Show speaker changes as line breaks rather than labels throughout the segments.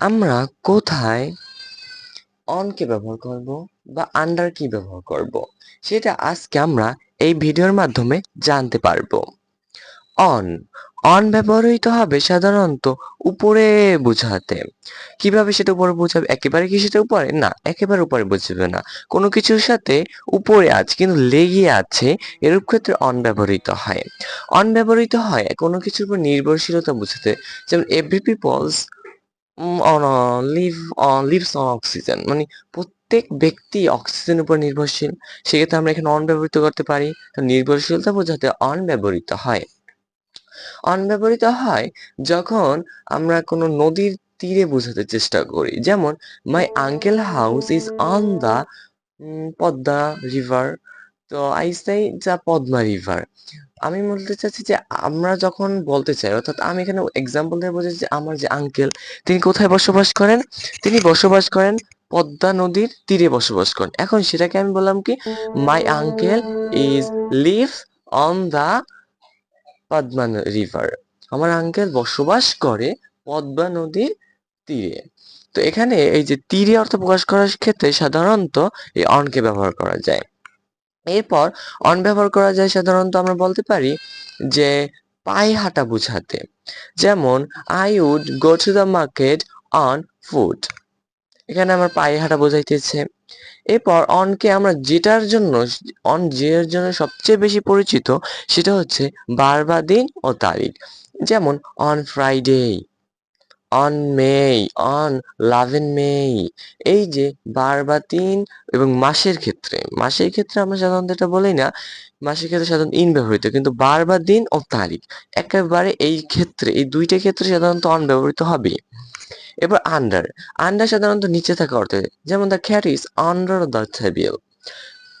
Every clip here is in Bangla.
আমরা কোথায় অনকে ব্যবহার করব বা আন্ডার কি ব্যবহার করব, সেটা আজকে আমরা এই ভিডিওর মাধ্যমে জানতে পারব। অন অন ব্যবহৃত হবে সাধারণত উপরে বোঝাতে। কীভাবে সেটা উপরে বোঝাবে? একেবারে কি সেটা উপরে? না, একেবারে উপরে বুঝবে না। কোনো কিছুর সাথে উপরে আছে, কিন্তু লেগে আছে, এরূপ ক্ষেত্রে অন ব্যবহৃত হয়। অন ব্যবহৃত হয়, কোনো কিছুর উপর নির্ভরশীলতা বোঝাতে। যেমন every peoples live lives on oxygen মানে প্রত্যেক ব্যক্তি অক্সিজেনের উপর নির্ভরশীল। সেক্ষেত্রে আমরা এখানে অন ব্যবহৃত করতে পারি। তো নির্ভরশীলতা বোঝাতে অন ব্যবহৃত হয়। অন ব্যবহৃত হয় যখন আমরা কোনো নদীর তীরে বোঝাতে চেষ্টা করি। যেমন my uncle house is on the Padma river তো আই সাই যা পদ্মা রিভার আমি বলতে চাচ্ছি যে আমরা যখন বলতে চাই, অর্থাৎ আমি এখানে এক্সাম্পল দিয়ে বোঝাচ্ছি যে আমার যে আঙ্কেল তিনি কোথায় বসবাস করেন? তিনি বসবাস করেন পদ্মা নদীর তীরে বসবাস করেন। এখন সেটাকে আমি বললাম কি my uncle is live on the Padma river আমার আঙ্কেল বসবাস করে পদ্মা নদীর তীরে। তো এখানে এই যে তীরে অর্থ প্রকাশ করার ক্ষেত্রে সাধারণত এই অনকে ব্যবহার করা যায়। এরপর অন ব্যবহার করা যায় সাধারণত আমরা বলতে পারি যে পায়ে হাঁটা বুঝাতে। যেমন I would go to the market on foot এখানে আমার পায়ে হাঁটা বোঝাইতেছে। এরপর অনকে আমরা যেটার জন্য অন যের জন্য সবচেয়ে বেশি পরিচিত, সেটা হচ্ছে, বার বা দিন ও তারিখ। যেমন on Friday on May on eleven May এই যে বার বা তিন এবং মাসের ক্ষেত্রে মাসের ক্ষেত্রে আমরা সাধারণত এটা বলি না, মাসের ক্ষেত্রে সাধারণত ইন ব্যবহৃত, কিন্তু বার বা দিন ও তারিখ, একেবারে এই ক্ষেত্রে, এই দুইটা ক্ষেত্রে সাধারণত অন ব্যবহৃত হবে এবার আন্ডার আন্ডার সাধারণত নিচে থাকা অর্থে, যেমন the cat is under the table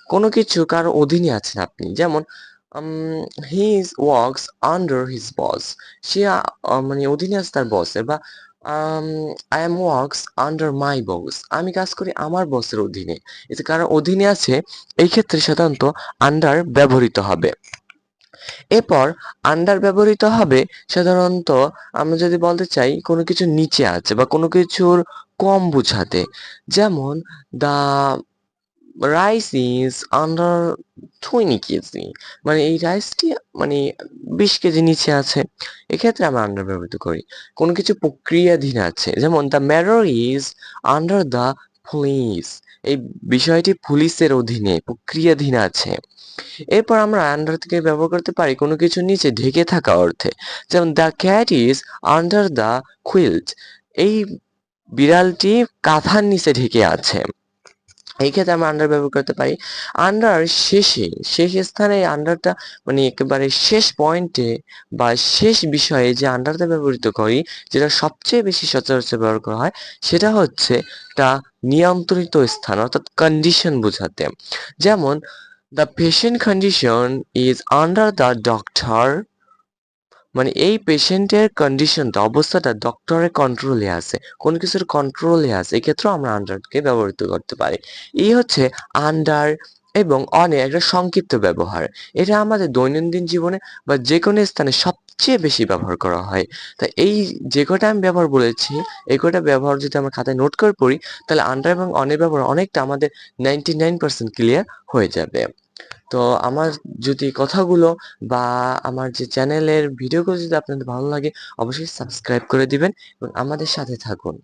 কোনো কিছু কারও অধীনে আছেন আপনি, যেমন he is works under his boss সে আহ, মানে অধীনে আছে তার বসের বা I am works under my boss আমি কাজ করি আমার বসের অধীনে। এতে কারও অধীনে আছে এই ক্ষেত্রে সাধারণত আন্ডার ব্যবহৃত হবে। এরপর আন্ডার ব্যবহৃত হবে সাধারণত আমরা যদি বলতে চাই কোনো কিছু নিচে আছে বা কোনো কিছুর কম বুঝাতে। যেমন the rice is under twenty kg মানে এই রাইসটি মানে বিশ কেজি নিচে আছে। এক্ষেত্রে আমরা আন্ডার ব্যবহৃত করি। কোনো কিছু প্রক্রিয়াধীন আছে। যেমন the matter is under the police এই বিষয়টি পুলিশের অধীনে প্রক্রিয়াধীন আছে। এরপর আমরা আন্ডার থেকে ব্যবহার করতে পারি কোনো কিছু নিচে ঢেকে থাকা অর্থে। যেমন the cat is under the quilt এই বিড়ালটি কাঁথার নিচে ঢেকে আছে। এই ক্ষেত্রে আমরা আন্ডার ব্যবহার করতে পারি। আন্ডার শেষে, শেষ স্থানে আন্ডারটা মানে একেবারে শেষ পয়েন্টে বা শেষ বিষয়ে যে আন্ডারটা ব্যবহৃত করি, যেটা সবচেয়ে বেশি সচরাচর ব্যবহার করা হয়, সেটা হচ্ছে তা নিয়ন্ত্রিত স্থান, অর্থাৎ কন্ডিশন বোঝাতে। যেমন the patient condition is under the doctor মানে এই পেশেন্টের কন্ডিশনটা অবস্থাটা ডক্টরের কন্ট্রোলে আছে, কোনো কিছুর কন্ট্রোলে আছে, এক্ষেত্রেও আমরা আন্ডারকে ব্যবহৃত করতে পারি। এই হচ্ছে আন্ডার এবং অনে একটা সংক্ষিপ্ত ব্যবহার। এটা আমাদের দৈনন্দিন জীবনে বা যে কোনো স্থানে সবচেয়ে বেশি ব্যবহার করা হয়। তা এই যে কটা আমি ব্যবহার বলেছি, এই কটা ব্যবহার যদি আমরা খাতায় নোট করে পড়ি, তাহলে আন্ডার এবং অনের ব্যবহার অনেকটা আমাদের নাইনটি নাইন পার্সেন্ট ক্লিয়ার হয়ে যাবে। তো আমার যদি কথাগুলো বা আমার যে চ্যানেলের ভিডিওগুলো যদি আপনাদের ভালো লাগে, অবশ্যই সাবস্ক্রাইব করে দিবেন এবং আমাদের সাথে থাকুন।